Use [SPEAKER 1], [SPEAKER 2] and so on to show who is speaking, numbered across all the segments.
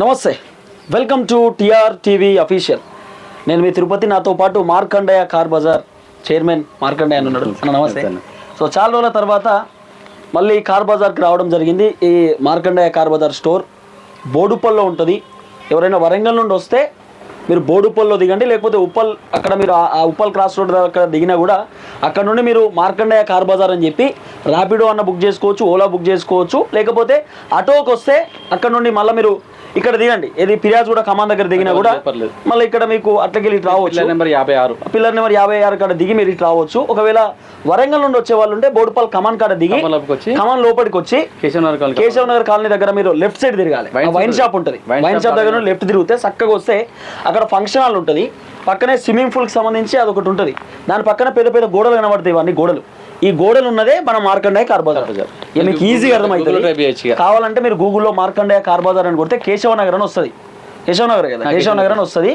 [SPEAKER 1] నమస్తే. Welcome to TR TV official. నేను మీ తిరుపతి నాతో పాటు Markandayya car bazaar chairman Markandayya అని ఉన్నాడు. నమస్తే. సో చాలా రోజుల తర్వాత మళ్ళీ కార్ బజార్కి రావడం జరిగింది. ఈ మార్కండయ్య కార్ బజార్ స్టోర్ బోడుపల్లో ఉంటుంది. ఎవరైనా వరంగల్ నుండి వస్తే మీరు బోడుపల్లో దిగండి. లేకపోతే ఉప్పల్ అక్కడ మీరు ఆ- ఆ ఉప్పల్ క్రాస్ రోడ్ అక్కడ దిగినా కూడా అక్కడ నుండి మీరు మార్కండయ్య కార్ బజార్ అని చెప్పి ర్యాపిడో అన్న బుక్ చేసుకోవచ్చు ఓలా బుక్ చేసుకోవచ్చు. లేకపోతే ఆటోకి వస్తే అక్కడ నుండి మళ్ళీ మీరు ఇక్కడ దిగండి. ఏది ఫిర్యాజ్ కూడా కమాన్ దగ్గర దిగినా కూడా. మళ్ళీ ఇక్కడ మీకు అట్లకి ఇటు రావచ్చు.
[SPEAKER 2] నెంబర్ యాభై ఆరు.
[SPEAKER 1] పిల్లర్ నెంబర్ యాభై ఆరు కాడ దిగి మీరు ఇటు రావచ్చు. ఒకవేళ వరంగల్ నుండి వచ్చే వాళ్ళు ఉంటే బోడుపల్ కమాన్ కాడ దిగి కమాన్ లోపలికి వచ్చి
[SPEAKER 2] కేశవ్ నగర్ కాలనీ
[SPEAKER 1] దగ్గర. మీరు లెఫ్ట్ సైడ్ తిరగాలి. వైన్ షాప్ ఉంటుంది. వైన్ షాప్ దగ్గర లెఫ్ట్ తిరిగితే చక్కగా వస్తే అక్కడ ఫంక్షన్ హాల్ ఉంటుంది. పక్కనే స్విమ్మింగ్ పూల్కి సంబంధించి అదొకటి ఉంటుంది. దాని పక్కన పెద్ద పెద్ద గోడలు కనబడతాయి ఇవన్నీ గోడలు. ఈ గోడలు ఉన్నదే మన మార్కండేయ కార్బజార్ ఇక మీకు ఈజీగా అర్థమవుతుంది. కావాలంటే మీరు గూగుల్లో మార్కండేయ కార్బజార్ అని కొడితే కేశవ నగర్ అని వస్తుంది. కేశవ నగర్ కదా? కేశవ నగర్ అని వస్తుంది.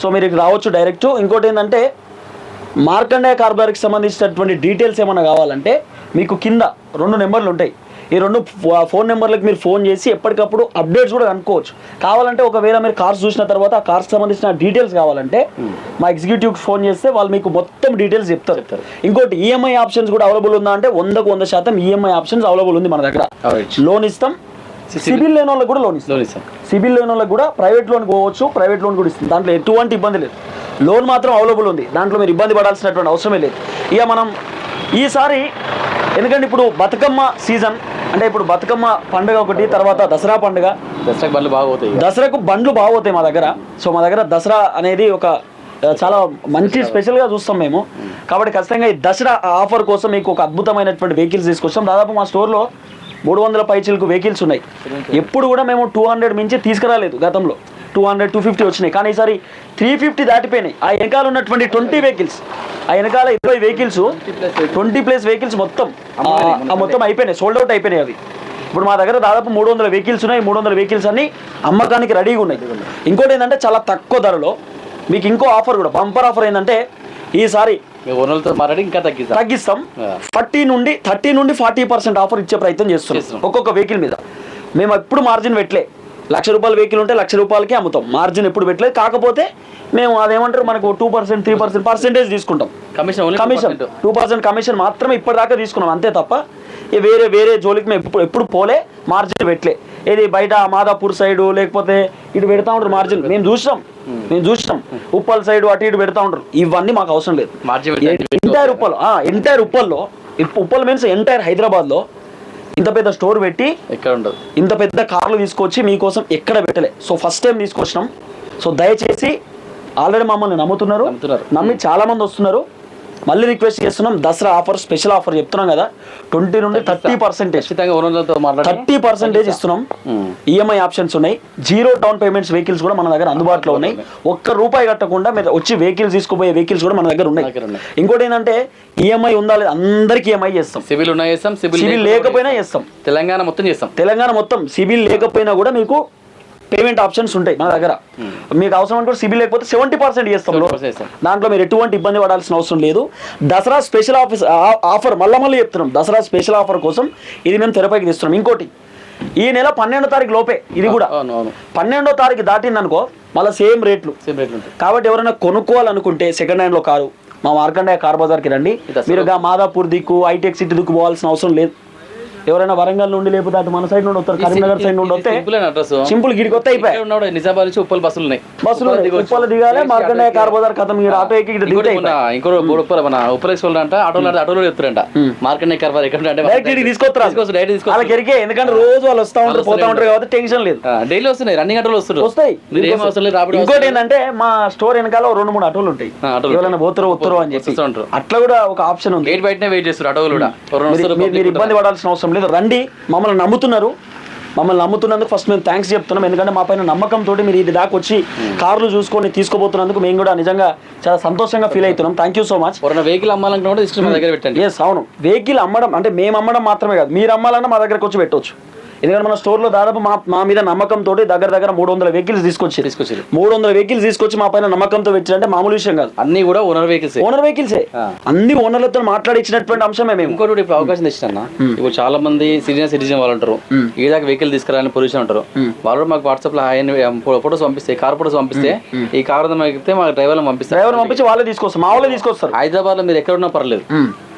[SPEAKER 1] సో మీరు ఇక్కడ రావచ్చు డైరెక్ట్ ఇంకోటి ఏంటంటే మార్కండేయ కార్బజార్కి సంబంధించినటువంటి డీటెయిల్స్ ఏమైనా కావాలంటే మీకు కింద రెండు నెంబర్లు ఉంటాయి. ఈ రెండు ఫోన్ నెంబర్లకు మీరు ఫోన్ చేసి ఎప్పటికప్పుడు అప్డేట్స్ కూడా కనుక్కోవచ్చు. కావాలంటే ఒకవేళ మీరు కార్స్ చూసిన తర్వాత ఆ కార్స్ సంబంధించిన డీటెయిల్స్ కావాలంటే మా ఎగ్జిక్యూటివ్కి ఫోన్ చేస్తే వాళ్ళు మీకు మొత్తం డీటెయిల్స్ చెప్తారు. ఇంకోటి ఈఎంఐ ఆప్షన్స్ కూడా అవైలబుల్ ఉందా అంటే వందకు వంద శాతం ఈఎంఐ ఆప్షన్స్ అవైలబుల్ ఉంది మన దగ్గర. లోన్ ఇస్తాం. సిబిల్ లేని వాళ్ళకి కూడా లోన్ ఇస్తాం.
[SPEAKER 2] లోన్ ఇస్తాం.
[SPEAKER 1] సిబిల్ లోన్ వాళ్ళకి కూడా ప్రైవేట్ లోన్ పోవచ్చు ప్రైవేట్ లోన్ కూడా ఇస్తుంది దాంట్లో ఎటువంటి ఇబ్బంది లేదు. లోన్ మాత్రం అవైలబుల్ ఉంది. దాంట్లో మీరు ఇబ్బంది పడాల్సినటువంటి అవసరమే లేదు. ఇక మనం ఈసారి ఎందుకంటే ఇప్పుడు బతుకమ్మ సీజన్ అంటే ఇప్పుడు బతుకమ్మ పండుగ ఒకటి తర్వాత దసరా పండుగ.
[SPEAKER 2] దసరాకి బండ్లు బాగా పోతాయి ఇక.
[SPEAKER 1] దసరాకు బండ్లు బాగోతాయి మా దగ్గర. సో మా దగ్గర దసరా అనేది ఒక చాలా మంచి స్పెషల్గా చూస్తాం మేము. కాబట్టి ఖచ్చితంగా ఈ దసరా ఆఫర్ కోసం మీకు ఒక అద్భుతమైనటువంటి వెహికల్స్ తీసుకొచ్చాం. దాదాపు మా స్టోర్లో మూడు వందల పైచీలకు వెహికల్స్ ఉన్నాయి. ఎప్పుడు కూడా మేము టూ హండ్రెడ్ మించి తీసుకురాలేదు గతంలో. టూ హండ్రెడ్ టూ ఫిఫ్టీ వచ్చినాయి. కానీ ఈసారి త్రీ ఫిఫ్టీ దాటిపోయినాయి. ఆ వెనకాల ఉన్నటువంటి ట్వంటీ వెహికల్స్ ఆ వెనకాల ఇరవై వెహికల్స్ ట్వంటీ ప్లేస్ వెహికల్స్ మొత్తం ఆ, మొత్తం అయిపోయినాయి. సోల్డ్ అవుట్ అయిపోయినాయి అవి. ఇప్పుడు మా దగ్గర దాదాపు మూడు వందల వెహికల్స్ ఉన్నాయి. మూడు వందల వెహికల్స్ అన్ని అమ్మకానికి రెడీగా ఉన్నాయి. ఇంకోటి ఏంటంటే చాలా తక్కువ ధరలో మీకు ఇంకో ఆఫర్ కూడా బంపర్ ఆఫర్ ఏంటంటే ఈసారి
[SPEAKER 2] ఓనర్లతో మాట్లాడి ఇంకా తగ్గిస్తాం.
[SPEAKER 1] తగ్గిస్తాం. ఫార్టీ నుండి థర్టీ నుండి ఫార్టీ పర్సెంట్ ఆఫర్ ఇచ్చే ప్రయత్నం చేస్తున్నాం. ఒక్కొక్క వెహికల్ మీద. మేము ఎప్పుడు మార్జిన్ పెట్టలే. లక్ష రూపాయల వెహికల్ ఉంటే లక్ష రూపాయలకి అమ్ముతాం. మార్జిన్ ఎప్పుడు పెట్టలేదు కాకపోతే మేము అదేమంటారు? మనకు two percent three percent percentage తీసుకుంటాం.
[SPEAKER 2] Commission only
[SPEAKER 1] commission two percent commission మాత్రమే ఇప్పటిదాకా తీసుకున్నాం. అంతే తప్ప వేరే వేరే జోలికి మేము ఎప్పుడు ఎప్పుడు పోలే మార్జిన్ పెట్టలే. ఏది బయట మాదాపూర్ సైడ్ లేకపోతే ఇటు పెడతా ఉంటారు మార్జిన్ మేము చూసినాం. మేము చూసినాం. ఉప్పల్ సైడ్ అటు ఇటు పెడతా ఉంటారు. ఇవన్నీ మాకు అవసరం లేదు. ఎంటైర్ ఉప్పల్ ఎంటైర్ ఉప్పల్లో ఉప్పల్ మీన్స్ ఎంటైర్ హైదరాబాద్లో ఇంత పెద్ద స్టోర్ పెట్టి
[SPEAKER 2] ఎక్కడ ఉండదు.
[SPEAKER 1] ఇంత పెద్ద కార్లు తీసుకొచ్చి మీకోసం ఎక్కడ పెట్టలే. సో ఫస్ట్ టైం తీసుకొచ్చినాం. సో దయచేసి ఆల్రెడీ మమ్మల్ని నమ్ముతున్నారు. నమ్మి చాలా మంది వస్తున్నారు. మళ్ళీ రిక్వెస్ట్ చేస్తున్నాం దసరా ఆఫర్ స్పెషల్ ఆఫర్ చెప్తున్నాం కదా ట్వంటీ నుండి థర్టీ పర్సెంటేజ్. థర్టీ పర్సెంటేజ్ ఇస్తున్నాం. ఈఎంఐ ఆప్షన్స్ ఉన్నాయి. జీరో డౌన్ పేమెంట్స్ వెహికల్స్ కూడా మన దగ్గర అందుబాటులో ఉన్నాయి. ఒక్క రూపాయి కట్టకుండా మీరు వచ్చి వెహికల్స్ తీసుకుపోయే వెహికల్స్ కూడా మన దగ్గర ఉన్నాయి. ఇంకోటి ఏంటంటే ఈఎంఐ ఉందా లేదా అందరికి ఈఎంఐ చేస్తాం.
[SPEAKER 2] సివిల్ ఉన్నాయి చేస్తాం సివిల్
[SPEAKER 1] సివిల్ లేకపోయినా చేస్తాం.
[SPEAKER 2] తెలంగాణ మొత్తం చేస్తాం.
[SPEAKER 1] తెలంగాణ మొత్తం సిబిల్ లేకపోయినా కూడా మీకు పేమెంట్ ఆప్షన్స్ ఉంటాయి మన దగ్గర. మీకు అవసరం అనుకుంటే సిబిల్ లేకపోతే సెవెంటీ పర్సెంట్ చేస్తాం
[SPEAKER 2] 70% చేస్తాం.
[SPEAKER 1] దాంట్లో మీరు ఎటువంటి ఇబ్బంది పడాల్సిన అవసరం లేదు. దసరా స్పెషల్ ఆఫీస్ ఆఫర్ మళ్ళీ మళ్ళీ చెప్తున్నాం. దసరా స్పెషల్ ఆఫర్ కోసం ఇది మేము తెరపైకి తీస్తున్నాం. ఇంకోటి ఈ నెల పన్నెండో తారీఖు లోపే ఇది కూడా. పన్నెండో తారీఖు దాటింది అనుకో మళ్ళీ సేమ్ రేట్లు
[SPEAKER 2] సేమ్ రేట్లు
[SPEAKER 1] కాబట్టి ఎవరైనా కొనుక్కోవాలనుకుంటే సెకండ్ హ్యాండ్లో కారు మా మార్కండేయ కార్ బజార్కి రండి. మీరు మాదాపూర్ దిక్కు హైటెక్ సిటీ దిక్కు పోవాల్సిన అవసరం లేదు. ఎవరైనా వరంగల్ నుండి లేకపోతే అటు మన సైడ్ నుండి వస్తారు కరీంనగర్ సైడ్ నుండి వస్తే
[SPEAKER 2] సింపుల్ అని అడ్రస్.
[SPEAKER 1] సింపుల్ గిడికి వస్తే అయిపోయి
[SPEAKER 2] నిజామాబాద్ నుంచి ఉప్పల్ బస్సులు ఉన్నాయి.
[SPEAKER 1] బస్సులు
[SPEAKER 2] ఉప్పల్
[SPEAKER 1] దిగాలి మార్కండేయ కార్ బజార్ కథం మీరు ఆటో ఎక్కి
[SPEAKER 2] ఇంకో ఉప్పల మన ఉప్పల్ అంట ఆటోలో ఆటోలో చెప్తారంట మార్కెట్. కర్వారు ఎక్కడ అంటే
[SPEAKER 1] తీసుకొస్తారు వాళ్ళకి ఎరికే ఎందుకంటే రోజు వాళ్ళు వస్తా ఉంటారు పోతా ఉంటారు కాబట్టి టెన్షన్ లేదు.
[SPEAKER 2] డైలీ వస్తున్నాయి రన్నింగ్ ఆటోలు వస్తున్నారు.
[SPEAKER 1] వస్తాయి. ఇంకోటి ఏంటంటే మా స్టోర్ వెనకాల రెండు మూడు ఆటోలు ఉంటాయి. ఎవరైనా పోతారో వస్తారో అని చెప్పి. అట్లా కూడా ఒక ఆప్షన్ ఉంది.
[SPEAKER 2] గేట్ బయటనే వెయిట్ చేస్తారు ఆటోలు కూడా.
[SPEAKER 1] మీరు- ఇబ్బంది పడాల్సిన అవసరం లేదు. రండి మమ్మల్ని నమ్ముతున్నారు. మమ్మల్ని నమ్ముతున్నందుకు ఫస్ట్ మేము థ్యాంక్స్ చెప్తున్నాం. ఎందుకంటే మా పైన నమ్మకంతో మీరు ఇది దాకా వచ్చి కార్లు చూసుకొని తీసుకోబోతున్నందుకు మేము కూడా నిజంగా చాలా సంతోషంగా ఫీల్ అవుతున్నాం. Thank you so much
[SPEAKER 2] vehicle అమ్మాలంటే కూడా దగ్గర పెట్టండి.
[SPEAKER 1] ఎస్ అవును. వెహికల్ అమ్మడం అంటే మేము అమ్మడం మాత్రమే కాదు. మీరు అమ్మాలన్నా మా దగ్గరకు వచ్చి పెట్టవచ్చు ఎందుకంటే మన స్టోర్లో దాదాపు మా మా మీద నమ్మకంతో దగ్గర దగ్గర మూడు వందల వెహికల్స్ తీసుకొచ్చి
[SPEAKER 2] తీసుకొచ్చారు.
[SPEAKER 1] మూడు వందల వెహికల్స్ తీసుకొచ్చి మా పైన నమ్మకంతో పెట్టారంటే మామూలు విషయం కాదు.
[SPEAKER 2] అన్ని కూడా ఓనర్ వెహికల్స్.
[SPEAKER 1] ఓనర్ వెహికల్సే. అన్ని ఓనర్లతో మాట్లాడించినటువంటి అంశమే మేము.
[SPEAKER 2] ఇంకోటి ఇప్పుడు అవకాశం తెచ్చిన ఇప్పుడు చాలా మంది సీనియర్ సిటిజన్ వాళ్ళు ఉంటారు. ఈ దాకా వెహికల్ తీసుకురాలని పొల్యూషన్ ఉంటారు వాళ్ళు మాకు వాట్సాప్లో ఆయన ఫోటోస్ పంపిస్తే కార్ ఫోటోస్ పంపిస్తే ఈ కార్ ఎక్కితే మా డ్రైవర్లను పంపిస్తారు.
[SPEAKER 1] డ్రైవర్ పంపించి వాళ్ళే తీసుకొస్తారు. మా వాళ్ళే తీసుకొస్తారు.
[SPEAKER 2] హైదరాబాద్లో మీరు ఎక్కడ ఉన్నా పర్లేదు.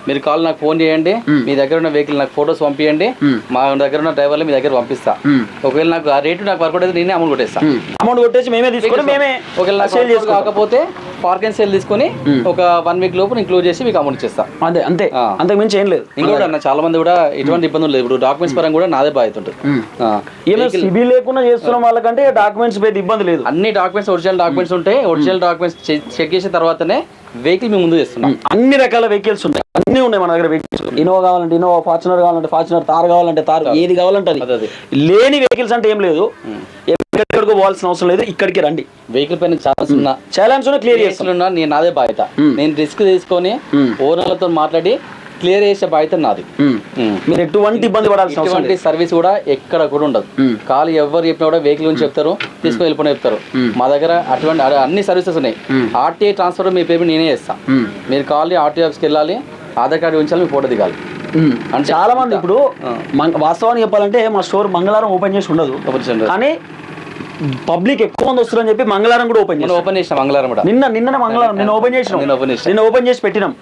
[SPEAKER 2] మీరు కాల్ నాకు ఫోన్ చేయండి. మీ దగ్గర ఉన్న వెహికల్ నాకు ఫోటోస్ పంపించండి మా దగ్గర ఉన్న డ్రైవర్లు మీ దగ్గర పంపిస్తా. ఒకవేళ నాకు ఆ రేటు నాకు వర్క్ అయితే నేనే అమౌంట్ కొట్టేస్తా.
[SPEAKER 1] అమౌంట్ కొట్టేసి మేమే తీసుకొని మేమే
[SPEAKER 2] ఒకవేళ నాకు
[SPEAKER 1] సేల్ చేసుకుంటాం.
[SPEAKER 2] కాకపోతే పార్క్ అండ్ సేల్ తీసుకొని ఒక వన్ వీక్ లోపు నేను క్లోజ్ చేసి మీకు అమౌంట్ ఇచ్చేస్తా.
[SPEAKER 1] అంతే అంతే. అంతకు మించి ఏం లేదు.
[SPEAKER 2] ఇంకోటి అన్న చాలా మంది కూడా ఎటువంటి ఇబ్బందులు లేదు ఇప్పుడు డాక్యుమెంట్స్ పరంగా కూడా నాదే బాధ్యత ఉంటుంది.
[SPEAKER 1] సిబి లేకుండా చేస్తున్న వాళ్ళకంటే డాక్యుమెంట్స్ పెద్ద ఇబ్బంది లేదు.
[SPEAKER 2] అన్ని డాక్యుమెంట్స్ ఒరిజినల్ డాక్యుమెంట్స్ ఉంటాయి ఒరిజినల్ డాక్యుమెంట్స్ చెక్ చేసిన తర్వాతనే వెహికల్ మీ ముందు చేస్తున్నాం.
[SPEAKER 1] అన్ని రకాల వెహికల్స్ ఉన్నాయి. అన్ని ఉన్నాయి మన దగ్గర వెహికల్స్ ఇన్నోవా కావాలంటే ఇన్నోవా ఫార్చునర్ కావాలంటే ఫార్చునర్ తార్ కావాలంటే తార్ ఏది కావాలంటే అది.
[SPEAKER 2] అదే అదే.
[SPEAKER 1] లేని వెహికల్స్ అంటే ఏం లేదు. ఎక్కడికో పోవాల్సిన అవసరం లేదు ఇక్కడికి రండి.
[SPEAKER 2] వెహికల్ పైన చాలా చిన్న
[SPEAKER 1] ఛాలెంజ్ క్లియర్ చేస్తాం.
[SPEAKER 2] కేసులు ఉన్నా నేను నాదే బాధ్యత. నేను రిస్క్ తీసుకొని ఓనర్లతో మాట్లాడి క్లియర్ చేసే బాధ్యత నాది.
[SPEAKER 1] మీరు ఎటువంటి ఇబ్బంది పడాల్సిన
[SPEAKER 2] ఇటువంటి సర్వీస్ కూడా ఎక్కడ కూడా ఉండదు. కాలు ఎవరు చెప్పినా కూడా వెహికల్ గురించి చెప్తారు తీసుకొని వెళ్ళిపోయి చెప్తారు. మా దగ్గర అటువంటి అన్ని సర్వీసెస్ ఉన్నాయి. ఆర్టీఐ ట్రాన్స్ఫర్ మీ పేమెంట్ నేనే చేస్తా.
[SPEAKER 1] ఉమ్.
[SPEAKER 2] మీరు కావాలి ఆర్టీఐ ఆఫీస్కి వెళ్ళాలి ఆధార్ కార్డు ఉంచాలి మీ ఫోటో దిగాలి. అంటే
[SPEAKER 1] చాలా మంది ఇప్పుడు వాస్తవానికి చెప్పాలంటే మా స్టోర్ మంగళవారం ఓపెన్ చేసి ఉండదు. కానీ పబ్లిక్ ఎక్కువ మంది వస్తారని చెప్పి మంగళవారం కూడా ఓపెన్ చేస్తాం
[SPEAKER 2] ఓపెన్ చేసిన మంగళవారం కూడా.
[SPEAKER 1] నిన్న నిన్న మంగళవారం నిన్న ఓపెన్ చేసినాం.
[SPEAKER 2] నిన్న ఓపెన్
[SPEAKER 1] చేసి పెట్టినాం.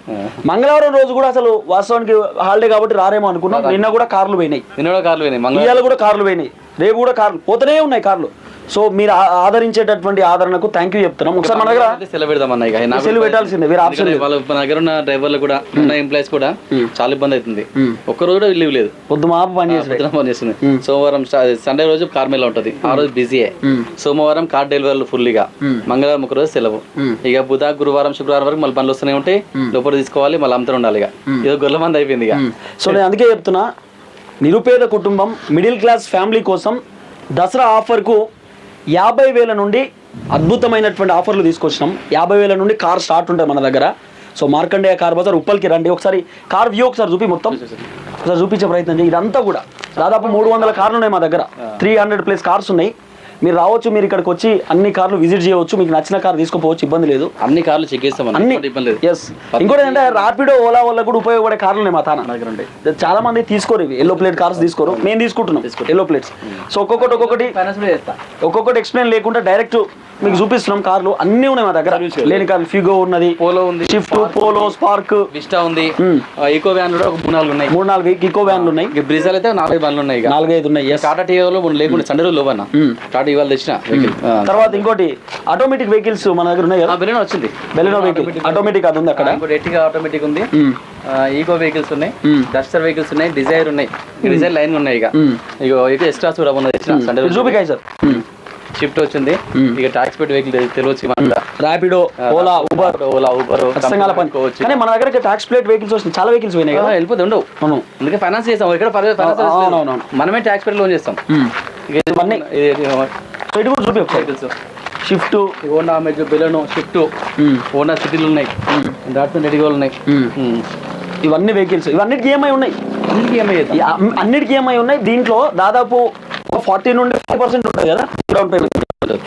[SPEAKER 1] మంగళవారం రోజు కూడా అసలు వాస్తవానికి హాలిడే కాబట్టి రారేమో అనుకున్నాం. నిన్న కూడా కార్లు పోయినాయి.
[SPEAKER 2] నిన్న కూడా కార్లు పోయినాయి.
[SPEAKER 1] కూడా కార్లు పోయినాయి. రేపు కూడా కార్లు పోతూనే ఉన్నాయి కార్లు. సో మీరు ఆదరించేటటువంటి ఆదరణకు థ్యాంక్ యూ చెప్తున్నాం. ఒకసారి మన దగ్గర
[SPEAKER 2] సెలవు పెడదాం అన్న
[SPEAKER 1] సెలవు పెట్టాల్సిందే వేరే ఆప్షన్
[SPEAKER 2] వాళ్ళ మన దగ్గర ఉన్న డ్రైవర్లు కూడా ఉన్న ఎంప్లాయీస్ కూడా చాలా ఇబ్బంది అవుతుంది. ఒక్క రోజు కూడా లీవ్ లేదు.
[SPEAKER 1] పొద్దు మాపు పని చేసి
[SPEAKER 2] పొద్దున ఫోన్ చేస్తుంది. సోమవారం సండే రోజు కార్ మేళ ఉంటది. ఆ రోజు బిజీయే సోమవారం కార్ డెలివరీలు ఫుల్గా మంగళవారం ఒక రోజు సెలవు ఇక బుధ గురువారం శుక్రవారం వరకు మళ్ళీ పనులు వస్తూనే ఉంటాయి. లోపల తీసుకోవాలి మళ్ళీ అమ్ముతూ ఉండాలి ఇక. ఏదో గొర్రెల మంది అయిపోయింది ఇక.
[SPEAKER 1] సో నేను అందుకే చెప్తున్నా నిరుపేద కుటుంబం మిడిల్ క్లాస్ ఫ్యామిలీ కోసం దసరా ఆఫర్కు యాభై వేల నుండి అద్భుతమైనటువంటి ఆఫర్లు తీసుకొచ్చినాం. యాభై వేల నుండి కార్ స్టార్ట్ ఉంటాయి మన దగ్గర. సో మార్కండేయ కార్ బజార్ ఉప్పల్కి రండి. ఒకసారి కార్ వ్యూ ఒకసారి చూపి మొత్తం. ఒకసారి చూపించే ప్రయత్నం చేయి. ఇదంతా కూడా దాదాపు మూడు వందల కార్లు ఉన్నాయి మా దగ్గర. త్రీ హండ్రెడ్ ప్లస్ కార్స్ ఉన్నాయి. మీరు రావచ్చు మీరు ఇక్కడికి వచ్చి అన్ని కార్లు విజిట్ చేయవచ్చు మీకు నచ్చిన కార్ తీసుకుపోవచ్చు ఇబ్బంది లేదు.
[SPEAKER 2] అన్ని కార్లు చెక్ చేస్తాం అన్న.
[SPEAKER 1] అన్ని
[SPEAKER 2] ఎటువంటి ఇబ్బంది లేదు.
[SPEAKER 1] ఎస్ ఇంకోటి ఏంటంటే ర్యాపిడో ఓలా వల్ల కూడా ఉపయోగపడే కార్లు ఉన్నాయి మా తాన.
[SPEAKER 2] దగ్గర ఉంటాయి.
[SPEAKER 1] చాలా మంది తీసుకోరు ఇవి. ఎల్లో ప్లేట్ కార్స్ తీసుకోరు. మేము తీసుకుంటున్నాం. ఎల్లో ప్లేట్స్ సో ఒక్కొక్కటి ఒక్కొక్కటి
[SPEAKER 2] ఫైనాన్స్ కూడా చేస్తా
[SPEAKER 1] ఒక్కొక్కటి ఎక్స్ప్లెయిన్ లేకుండా డైరెక్ట్ మీకు చూపిస్తున్నాం కార్లు అన్ని ఉన్నాయి మా దగ్గర. లేని కార్లు ఫిగో ఉన్నది
[SPEAKER 2] పోలో ఉంది
[SPEAKER 1] షిఫ్ట్ పోలో స్పార్క్
[SPEAKER 2] విస్టా ఉంది ఈకో వ్యాన్ కూడా ఒక మూడు నాలుగు ఉన్నాయి.
[SPEAKER 1] మూడు నాలుగు ఇకో వ్యాన్లు ఉన్నాయి.
[SPEAKER 2] బ్రిజాల్ అయితే నాలుగు బండ్లు ఉన్నాయి ఇక.
[SPEAKER 1] నాలుగైదు ఉన్నాయి
[SPEAKER 2] టాటా టీవీలో లేకుండా సండే రోజు లోవన్న టాటా ఇవాళ తెచ్చిన వెహికల్
[SPEAKER 1] తర్వాత ఇంకోటి ఆటోమేటిక్ వెహికల్స్ మన దగ్గర ఉన్నాయి కదా?
[SPEAKER 2] బిర్యానీ వచ్చింది.
[SPEAKER 1] బెలెనో వెహికల్ ఆటోమేటిక్ అది ఉంది అక్కడ.
[SPEAKER 2] ఎట్టిగా ఆటోమేటిక్ ఉంది. ఈకో వెహికల్స్ ఉన్నాయి. డస్టర్ వెహికల్స్ ఉన్నాయి. డిజైర్ ఉన్నాయి. డిజైర్ లైన్ ఉన్నాయి ఇక. ఇక ఎక్స్ట్రా కూడా ఉన్నది సండే
[SPEAKER 1] చూపికాయ సార్.
[SPEAKER 2] షిఫ్ట్ వచ్చింది. ఇక టాక్స్ పెట్టి వెహికల్ తెలియచ్చు మన
[SPEAKER 1] ర్యాపిడో ఓలా ఊబర్
[SPEAKER 2] ఓలా ఊబర్
[SPEAKER 1] ఖచ్చితంగా పని. కానీ మన దగ్గర ట్యాక్స్ ప్లేట్ వెహికల్స్ వచ్చినాయి చాలా వెహికల్స్ పోయినాయి కదా?
[SPEAKER 2] వెళ్ళిపోతే ఉండవు.
[SPEAKER 1] అవును.
[SPEAKER 2] అందుకే ఫైనాన్స్ చేస్తాం. ఇక్కడ. మనమే ట్యాక్స్ పెట్టి లోన్ చేస్తాం. ఇక
[SPEAKER 1] ఇవన్నీ. కూడా చూపి
[SPEAKER 2] vehicles
[SPEAKER 1] Swift
[SPEAKER 2] Honda Amaze Baleno Swift Honda సిటీలు ఉన్నాయి. డాట్సన్ రెడీగోలు ఉన్నాయి.
[SPEAKER 1] ఇవన్నీ వెహికల్స్ ఇవన్నిటికి ఈఎంఐ ఉన్నాయి.
[SPEAKER 2] అన్నిటికీ ఏమై
[SPEAKER 1] అమ్- అన్నిటికీ ఈఎంఐ ఉన్నాయి. దీంట్లో దాదాపు ఫార్టీ నుండి ఫిఫ్టీ పర్సెంట్ ఉంటుంది కదా? Down payment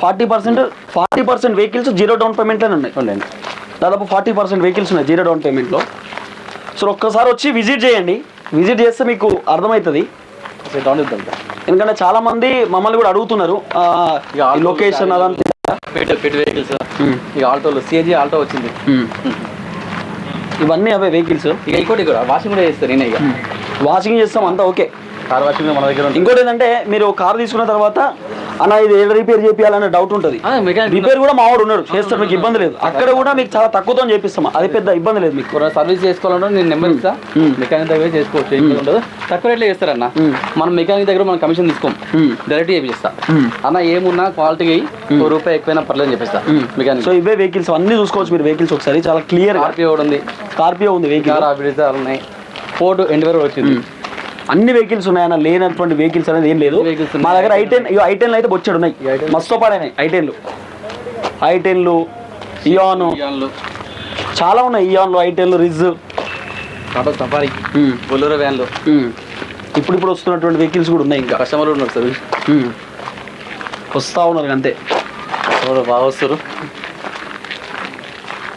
[SPEAKER 1] forty percent forty percent vehicles zero down పేమెంట్లోనే ఉన్నాయి.
[SPEAKER 2] ఉండండి
[SPEAKER 1] దాదాపు ఫార్టీ పర్సెంట్ వెహికల్స్ ఉన్నాయి జీరో డౌన్ పేమెంట్లో సో ఒక్కసారి వచ్చి విజిట్ చేయండి. విజిట్ చేస్తే మీకు అర్థమవుతుంది.
[SPEAKER 2] డౌన్ ఇద్దాం.
[SPEAKER 1] ఎందుకంటే చాలా మంది మమ్మల్ని కూడా అడుగుతున్నారు.
[SPEAKER 2] ఆటోలు,
[SPEAKER 1] లొకేషన్ అదంతా.
[SPEAKER 2] వెహికల్స్ ఇక ఆల్టోలు సిఎన్జి ఆల్టో వచ్చింది.
[SPEAKER 1] ఇవన్నీ అవే వెహికల్స్
[SPEAKER 2] ఇక ఇంకోటి వాషింగ్ కూడా చేస్తారు నేనే ఇక.
[SPEAKER 1] వాషింగ్ చేస్తాం అంతా ఓకే.
[SPEAKER 2] కార్ వాషింగ్ మన దగ్గర
[SPEAKER 1] ఇంకోటి ఏంటంటే మీరు కార్ తీసుకున్న తర్వాత అన్న ఇది ఏడ రిపేర్ చేయాలనే డౌట్ ఉంటుంది.
[SPEAKER 2] మెకానిక్
[SPEAKER 1] రిపేర్ కూడా మావాడు ఉన్నాడు. చేస్తారు మీకు ఇబ్బంది లేదు. అక్కడ కూడా మీకు చాలా తక్కువతో చేపిస్తాం అది పెద్ద ఇబ్బంది లేదు మీకు.
[SPEAKER 2] సర్వీస్ చేసుకోవాలంటే నేను నెంబర్ ఇస్తా. మెకానిక్ దగ్గర చేసుకోవచ్చు ఏం ఉండదు. తక్కువ రేట్లో చేస్తారన్న. మనం మెకానిక్ దగ్గర మనం కమిషన్ తీసుకోం. డైరెక్ట్ చేపిస్తా. అన్న ఏమున్నా క్వాలిటీ రూపాయి ఎక్కువైనా పర్లేదు చెప్పిస్తా. మెకానిక్
[SPEAKER 1] సో ఇవే వెహికల్స్ అన్ని చూసుకోవచ్చు మీరు వెహికల్స్ ఒకసారి. చాలా క్లియర్
[SPEAKER 2] ఆర్పిఓ ఉంది.
[SPEAKER 1] స్కార్పియో ఉంది వెహికల్
[SPEAKER 2] ఉన్నాయి. ఫోర్డ్ ఎండ్వర్ వచ్చింది.
[SPEAKER 1] అన్ని వెహికల్స్ ఉన్నాయన్న లేనటువంటి వెహికల్స్ అనేది ఏం లేదు. మా దగ్గర ఐటెన్ ఇవి ఐటెన్లు అయితే బొచ్చాడు ఉన్నాయి.
[SPEAKER 2] ఈ i10
[SPEAKER 1] మస్తు పడైనాయి. ఐటెన్లు ఐటెన్లు ఇయాన్.
[SPEAKER 2] ఇయాన్లు,
[SPEAKER 1] చాలా ఉన్నాయి ఇయాన్లు ఐటెన్లు రిజ్
[SPEAKER 2] టాటా సఫారీ బొలెరో వ్యాన్లు
[SPEAKER 1] ఇప్పుడు ఇప్పుడు వస్తున్నటువంటి వెహికల్స్ కూడా ఉన్నాయి ఇంకా.
[SPEAKER 2] కస్టమర్లు ఉన్నారు సార్.
[SPEAKER 1] వస్తా ఉన్నారు అంతే.
[SPEAKER 2] బాగా వస్తారు?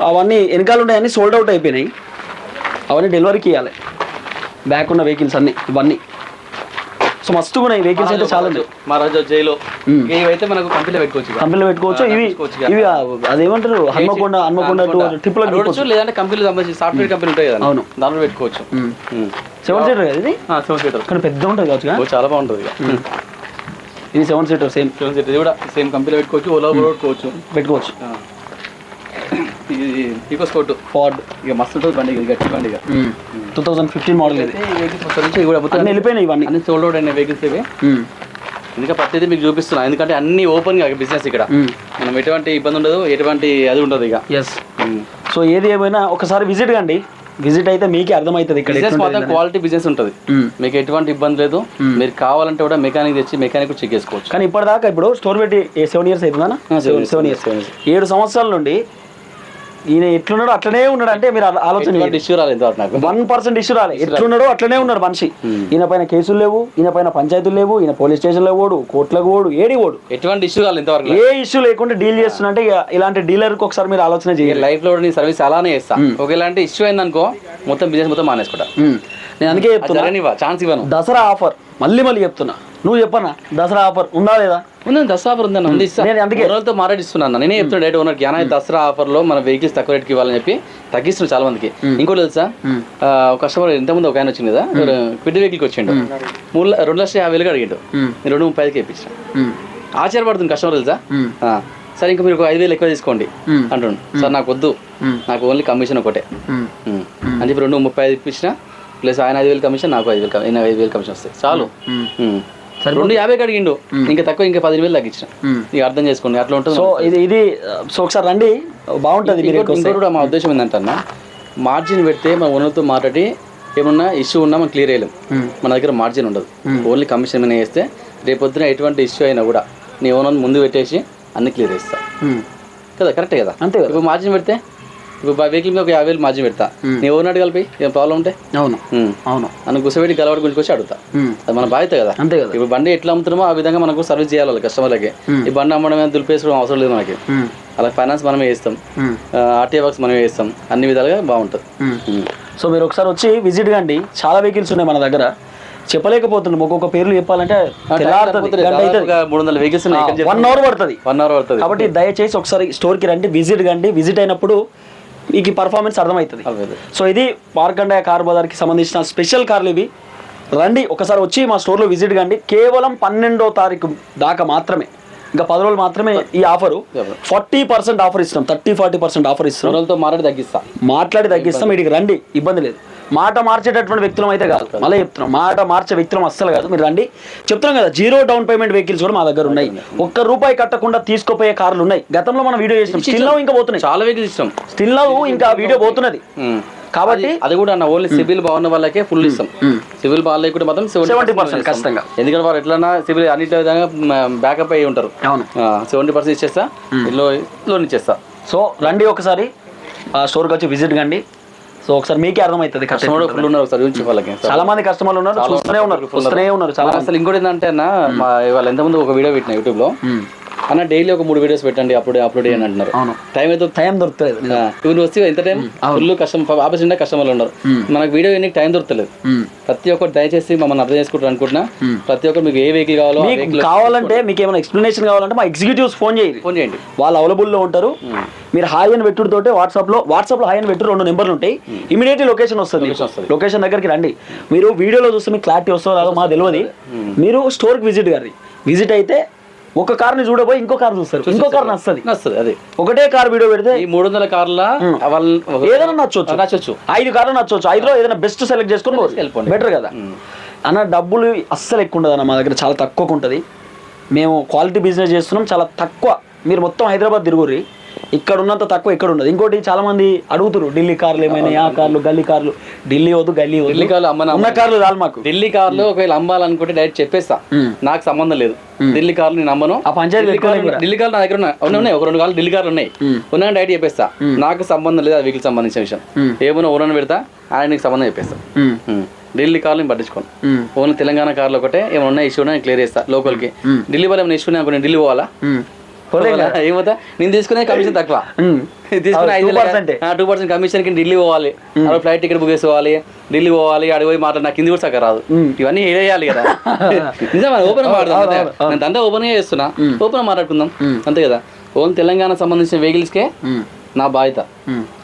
[SPEAKER 1] అవన్నీ వెనకాల ఉన్నాయన్నీ సోల్డ్ అవుట్ అయిపోయినాయి. అవన్నీ డెలివరీకి ఇవ్వాలి బ్యాక్ ఉన్న వెహికల్స్ అన్ని ఇవన్నీ. సో మస్తుగా ఉన్నాయి వెహికల్స్ అయితే చాలా ఉన్నాయి
[SPEAKER 2] మహారాజా జైలో.
[SPEAKER 1] మ్మ్.
[SPEAKER 2] ఇవైతే మనకు కంపెనీలో పెట్టుకోవచ్చు.
[SPEAKER 1] కంపెనీలో పెట్టుకోవచ్చు. ఇవి. ఇవి అదేమంటారు? హన్మకొండ హన్మకొండ ట్రిప్లో
[SPEAKER 2] పెట్టుకోవచ్చు లేదంటే కంపెనీలు సంబంధించి సాఫ్ట్వేర్ కంపెనీ ఉంటాయి కదా.
[SPEAKER 1] అవును.
[SPEAKER 2] దాంట్లో పెట్టుకోవచ్చు.
[SPEAKER 1] సెవెన్ సీటర్ కదా ఇది?
[SPEAKER 2] సెవెన్ సీటర్
[SPEAKER 1] కానీ పెద్ద ఉంటుంది కావచ్చు
[SPEAKER 2] చాలా బాగుంటుంది
[SPEAKER 1] ఇది seven seater same
[SPEAKER 2] seven seater ఇది కూడా సేమ్ కంపెనీలో పెట్టుకోవచ్చు. ఓలా పెట్టుకోవచ్చు.
[SPEAKER 1] పెట్టుకోవచ్చు.
[SPEAKER 2] ఇది ఈకో స్కోట్
[SPEAKER 1] ఫార్డ్
[SPEAKER 2] ఇక మస్తు ఉంటుంది బండి ఇది గట్టి బండి ఇక.
[SPEAKER 1] టూ థౌజండ్ ఫిఫ్టీన్ మోడల్ ఇది.
[SPEAKER 2] అయితే ఈ వెహికల్స్ వస్తారు నుంచి ఇవి కూడా మొత్తం
[SPEAKER 1] అన్నీ వెళ్ళిపోయినాయి ఇవన్నీ.
[SPEAKER 2] అన్ని సోల్డ్ అవుట్ అయిన వెహికల్స్ ఇవి.
[SPEAKER 1] ఉమ్.
[SPEAKER 2] ఇంకా ప్రతిదీ మీకు చూపిస్తున్నా ఎందుకంటే అన్ని ఓపెన్గా బిజినెస్ ఇక్కడ. మనం ఎటువంటి ఇబ్బంది ఉండదు ఎటువంటి అది ఉండదు ఇక.
[SPEAKER 1] ఎస్ సో ఏది ఏమైనా ఒకసారి విజిట్ కండి. విజిట్ అయితే మీకే అర్థమవుతుంది ఇక్కడ
[SPEAKER 2] బిజినెస్ మాత్రం క్వాలిటీ బిజినెస్ ఉంటుంది. మీకు ఎటువంటి ఇబ్బంది లేదు. మీరు కావాలంటే కూడా మెకానిక్ తెచ్చి మెకానిక్ చెక్ చేసుకోవచ్చు.
[SPEAKER 1] కానీ ఇప్పటిదాకా ఇప్పుడు స్టోర్ పెట్టి సెవెన్ ఇయర్స్ అవుతుందా సెవెన్ ఇయర్స్ ఏడు సంవత్సరాల నుండి ఈయన ఎట్లున్నాడో అట్లనే ఉన్నాడు. అంటే మీరు ఆలోచన
[SPEAKER 2] ఇష్యూ రాలేదు నాకు.
[SPEAKER 1] వన్ పర్సెంట్ ఇష్యూ రాలే. ఎట్లున్నాడో అట్లనే ఉన్నాడు మనిషి. ఈయన పైన కేసులు లేవు ఈయన పైన పంచాయతీలు లేవు ఈయన పోలీస్ స్టేషన్లో ఓడు కోర్టులకు ఓడు ఏడి ఓడు.
[SPEAKER 2] ఎటువంటి ఇష్యూ రాలేదు ఇంతవరకు
[SPEAKER 1] ఏ ఇష్యూ లేకుండా డీల్ చేస్తున్నట్టే ఇక ఇలాంటి డీలర్కి ఒకసారి మీరు ఆలోచన చేయాలి
[SPEAKER 2] లైఫ్లో నీ సర్వీస్ అలానే చేస్తా. ఒకవేళ ఇష్యూ అయిందనుకో మొత్తం బిజినెస్ మొత్తం మానేసుకుంటా.
[SPEAKER 1] నేను అందుకే చెప్తున్నా.
[SPEAKER 2] ఛాన్స్ ఇవ్వను.
[SPEAKER 1] దసరా ఆఫర్ మళ్ళీ మళ్ళీ చెప్తున్నా. నువ్వు చెప్పన్నా దసరా ఆఫర్ ఉందా లేదా?
[SPEAKER 2] ఉందండి దసరా ఆఫర్ ఉందండి ఉంది.
[SPEAKER 1] నేను అందుకే-
[SPEAKER 2] మాట్లాడిస్తున్నాను నేనే చెప్తున్నా డైరెక్ట్ ఓనర్కి. అన్న దసరా ఆఫర్లో మన వెహికల్స్ తక్కువ రేట్కి ఇవ్వాలని చెప్పి తగ్గిస్తున్నారు చాలా మందికి. ఇంకోటి తెలుసా? కస్టమర్ ఇంతకుముందు ఒక ఆయన వచ్చింది కదా క్విడ్ వెహికల్కి వచ్చిండు. మూడు రెండు లక్షల యాభై వేలుగా అడిగిండు. నేను రెండు ముప్పై ఐదుకి ఇప్పించిన. ఆశ్చర్యపడుతుంది కస్టమర్ తెలుసా? సరే ఇంకా మీరు ఒక ఐదు వేలు ఎక్కువ తీసుకోండి అంటుండు. సార్ నాకు వద్దు. నాకు ఓన్లీ కమిషన్ ఒకటే. అని చెప్పి రెండు ముప్పై ఐదు ఇప్పించిన. ప్లస్ ఆయన ఐదు వేలు కమిషన్ నాకు ఐదు వేలు ఐదు వేలు కమిషన్ వస్తాయి. చాలు. రెండు యాభైకి అడిగిండు ఇంకా తక్కువ ఇంకా పది వేలు తగ్గించిన. ఇక అర్థం చేసుకోండి అట్లా ఉంటుంది
[SPEAKER 1] సో ఇది ఇది సో ఒకసారి రండి. బాగుంటుంది మీరు
[SPEAKER 2] కూడా మా ఉద్దేశం ఏంటంటే మార్జిన్ పెడితే మన ఓనర్తో మాట్లాడి ఏమన్నా ఇష్యూ ఉన్నా మనం క్లియర్ చేయలేం. మన దగ్గర మార్జిన్ ఉండదు. ఓన్లీ కమిషన్ మీద వేస్తే రేపొద్దున ఎటువంటి ఇష్యూ అయినా కూడా నీ ఓనర్ ముందు పెట్టేసి అన్ని క్లియర్ చేస్తా. కదా కరెక్టే కదా?
[SPEAKER 1] అంతే
[SPEAKER 2] ఇప్పుడు మార్జిన్ పెడితే ఇప్పుడు వెహికల్ మీద ఒక యాభై వేలు మార్జిన్ పెడతా. నీ ఓనర్ కలిపి ఏం ప్రాబ్లం ఉంటే?
[SPEAKER 1] అవును. అవును.
[SPEAKER 2] నన్ను గుసబెట్టి గలవాడి గురించి వచ్చి అడుగుతా అది మన బాధ్యత కదా.
[SPEAKER 1] అంతే కదా.
[SPEAKER 2] ఇప్పుడు బండి ఎట్లా అమ్ముతున్నామో ఆ విధంగా మనకు సర్వీస్ చేయాలి వాళ్ళ కస్టమర్లకి ఈ బండి అమ్మడం దులిపేసుకోవడం అవసరం లేదు మనకి. అలా ఫైనాన్స్ మనమే చేస్తాం. ఆర్టీఏ వర్క్స్ మనమే చేస్తాం. అన్ని విధాలుగా బాగుంటుంది.
[SPEAKER 1] సో మీరు ఒకసారి వచ్చి విజిట్ కండి. చాలా వెహికల్స్ ఉన్నాయి మన దగ్గర. చెప్పలేకపోతున్నాం. ఒక్కొక్క పేర్లు చెప్పాలంటే
[SPEAKER 2] మూడు వందల వెహికల్స్
[SPEAKER 1] వన్ అవర్ పడుతుంది.
[SPEAKER 2] వన్ అవర్ పడుతుంది.
[SPEAKER 1] కాబట్టి దయచేసి ఒకసారి స్టోర్కి రండి. విజిట్ కండి. విజిట్ అయినప్పుడు మీకు ఈ పర్ఫార్మెన్స్ అర్థమవుతుంది. సో ఇది మార్కండేయ కార్ బజార్కి సంబంధించిన స్పెషల్ కార్లు ఇవి. రండి ఒకసారి వచ్చి మా స్టోర్లో విజిట్ కండి. కేవలం పన్నెండో తారీఖు దాకా మాత్రమే. ఇంకా పది రోజులు మాత్రమే ఈ ఆఫరు ఫార్టీ పర్సెంట్ ఆఫర్ ఇస్తున్నాం. థర్టీ ఫార్టీ పర్సెంట్ ఆఫర్ ఇస్తున్నాం.
[SPEAKER 2] మాట్లాడి తగ్గిస్తా.
[SPEAKER 1] మాట్లాడి తగ్గిస్తాం. వీటికి రండి. ఇబ్బంది లేదు. మాట మార్చేటటువంటి వ్యక్తులం అయితే కాదు. మళ్ళీ చెప్తున్నాం మాట మార్చే వ్యక్తులం అస్సలు కాదు. మీరు రండి. చెప్తున్నాం కదా జీరో డౌన్ పేమెంట్ వెహికల్స్ కూడా మా దగ్గర ఉన్నాయి. ఒక్క రూపాయి కట్టకుండా తీసుకుపోయే కార్లు ఉన్నాయి. గతంలో మనం వీడియో చేసినాం. స్టిల్ నవ్వు ఇంకా పోతున్నాయి.
[SPEAKER 2] చాలా వెహికల్స్ ఇష్టం
[SPEAKER 1] స్టిల్ నవ్వు ఇంకా వీడియో పోతున్నది. కాబట్టి
[SPEAKER 2] అది కూడా అన్న ఓన్లీ సివిల్ బాగున్న వాళ్ళకే ఫుల్ ఇస్తాం. సివిల్ బాగాలేకుండా మాత్రం
[SPEAKER 1] సెవెంటీ పర్సెంట్ ఖచ్చితంగా.
[SPEAKER 2] ఎందుకంటే వారు ఎట్లన్నా సివిల్ అన్నిటి విధంగా బ్యాకప్ అయ్యి ఉంటారు.
[SPEAKER 1] అవును.
[SPEAKER 2] సెవెంటీ పర్సెంట్ ఇచ్చేస్తా లో లోన్ ఇచ్చేస్తా.
[SPEAKER 1] సో రండి ఒకసారి. ఆ స్టోర్కి వచ్చి విజిట్ కండి. సో ఒకసారి మీకే అర్థమవుతుంది
[SPEAKER 2] కస్టమర్ ఫుల్ ఉన్నారు ఒకసారి చూసి వాళ్ళకి.
[SPEAKER 1] చాలా మంది కస్టమర్లు ఉన్నారు చూస్తూనే ఉన్నారు చూస్తూనే ఉన్నారు చాలా
[SPEAKER 2] అసలు ఇంకోటి ఏంటంటే అన్న మా ఇవాళ ఎంతమంది ఒక వీడియో పెట్టిన యూట్యూబ్లో? అన్న డైలీ ఒక మూడు వీడియోస్ పెట్టండి అప్పుడు అప్లోడ్ చేయండి అంటున్నారు. టైం అయితే
[SPEAKER 1] టైం దొరుకుతలేదు
[SPEAKER 2] టూ వస్తే ఎంత టైం ఫుల్ కస్టమర్ ఆఫీస్ నిండా కస్టమర్లు ఉన్నారు. మనకు వీడియో ఎన్ని టైం దొరకలేదు? ప్రతి ఒక్కరు దయచేసి మమ్మల్ని అర్థం చేసుకుంటారు అనుకుంటున్నా. ప్రతి ఒక్కరు మీకు ఏ వెహికల్ కావాలో
[SPEAKER 1] కావాలంటే మీకు ఏమైనా ఎక్స్ప్లెనేషన్ కావాలంటే మా ఎగ్జిక్యూటివ్స్ ఫోన్ చేయండి.
[SPEAKER 2] ఫోన్ చేయండి.
[SPEAKER 1] వాళ్ళు అవైలబుల్లో ఉంటారు. మీరు హాయ్ అని పెట్టుడుతోటే వాట్సాప్లో వాట్సాప్లో హాయ్ అని పెట్టు రెండు నెంబర్లు ఉంటాయి. ఇమీడియట్లీ లొకేషన్ వస్తుంది. లొకేషన్ దగ్గరికి రండి. మీరు వీడియోలో చూస్తే మీకు క్లారిటీ వస్తుందో రాదో మాకు తెలియదు మీరు స్టోర్కి విజిట్ గారి. విజిట్ అయితే ఒక కార్ని చూడబోయి ఇంకో కార్ చూస్తారు. ఇంకో కార్ నస్తుంది
[SPEAKER 2] వస్తుంది అదే.
[SPEAKER 1] ఒకటే కార్ వీడియో పెడితే
[SPEAKER 2] ఈ మూడు వందల కార్ల
[SPEAKER 1] ఏదైనా నచ్చొచ్చు.
[SPEAKER 2] నచ్చొచ్చు.
[SPEAKER 1] ఐదు కార్లు నచ్చవచ్చు ఐదులో ఏదైనా బెస్ట్ సెలెక్ట్ చేసుకొని
[SPEAKER 2] వెళ్ళిపోండి.
[SPEAKER 1] బెటర్ కదా. అన్న డబ్బులు అస్సలు ఎక్కువ ఉండదు అన్న మా దగ్గర చాలా తక్కువకు ఉంటుంది మేము క్వాలిటీ బిజినెస్ చేస్తున్నాం చాలా తక్కువ. మీరు మొత్తం హైదరాబాద్ తిరుగుర్రి. ఇక్కడ ఉన్నంత తక్కువ ఇక్కడ ఉండదు ఇంకోటి చాలా మంది అడుగుతారు ఢిల్లీ కార్లు ఏమైనా ఆ కార్లు గల్లీ కార్లు. ఢిల్లీ వద్దు గల్లీ వద్దు.
[SPEAKER 2] ఢిల్లీ కార్లు
[SPEAKER 1] ఉన్న కార్లు చాలు మాకు.
[SPEAKER 2] ఢిల్లీ కార్లు ఒకవేళ అమ్మాలనుకుంటే డైరెక్ట్ చెప్పేస్తా. నాకు సంబంధం లేదు. ఢిల్లీ కార్లు నేను అమ్మను.
[SPEAKER 1] ఆ పంచాయతీ
[SPEAKER 2] ఢిల్లీ కార్లు నా దగ్గర ఉన్నాయి. ఉన్నాయి ఒక రెండు కార్లు ఢిల్లీ కార్లు ఉన్నాయి. ఉన్నాయని డైరెక్ట్ చెప్పేస్తా. నాకు సంబంధం లేదు ఆ వెహికల్ సంబంధించిన విషయం. ఏమైనా ఓనర్ పెడతా ఆయనకి సంబంధం చెప్పేస్తా. ఢిల్లీ కార్లు నేను పట్టించుకోను. ఓన్లీ తెలంగాణ కార్లు ఒకటే ఏమైనా ఉన్నాయి ఇష్యూ నేను క్లియర్ చేస్తా లోకల్కి. ఢిల్లీ వాళ్ళు ఏమైనా ఇష్యూ నేను ఢిల్లీ పోవాలా. ఏమవుతా? నేను తీసుకునే కమిషన్ తక్కువ. తీసుకునే
[SPEAKER 1] 2%
[SPEAKER 2] టూ పర్సెంట్ కమిషన్కి ఢిల్లీ పోవాలి. అక్కడ ఫ్లైట్ టికెట్ బుక్ చేసుకోవాలి. ఢిల్లీ పోవాలి అడిగి పోయి మాట్లాడి నాకు కింది కూడా సక్క రాదు. ఇవన్నీ వేయాలి కదా. నిజమా? ఓపెన్ మాట్లాడదాం అంతే. నేను దందా ఓపెన్గా చేస్తున్నా. ఓపెన్ మాట్లాడుకుందాం. అంతే కదా? ఓన్ తెలంగాణ సంబంధించిన వెహికల్స్ కే
[SPEAKER 1] మ్మ్.
[SPEAKER 2] నా బాధ్యత.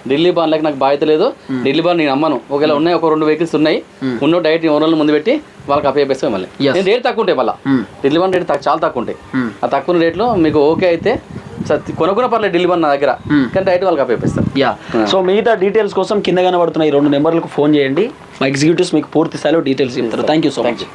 [SPEAKER 2] ఢిల్లీ బాన్లకి నాకు బాధ్యత లేదు. ఢిల్లీ బాన్ నేను అమ్మను ఒకవేళ ఉన్నాయి ఒక రెండు వెహికల్స్ ఉన్నాయి ఉన్న డైరెక్ట్ ఓనర్లు ముందు పెట్టి వాళ్ళకి అప్పేపేస్తాం మళ్ళీ. నేను రేట్ తక్కువ ఉంటాయి మళ్ళీ. ఢిల్లీ బాన్ రేట్ చాలా తక్కువ ఉంటాయి. ఆ తక్కువ రేట్లో మీకు ఓకే అయితే కొనుక్కున్న పర్లేదు ఢిల్లీ బాన్ నా దగ్గర. కానీ డైరెక్ట్ వాళ్ళకి అప్పేపిస్తాను
[SPEAKER 1] యా సో మిగతా డీటెయిల్స్ కోసం కింద కనబడుతున్న ఈ రెండు నెంబర్లకు ఫోన్ చేయండి. మా ఎగ్జిక్యూటివ్స్ మీకు పూర్తి స్థాయిలో డీటెయిల్స్ చెప్తారు. Thank you so much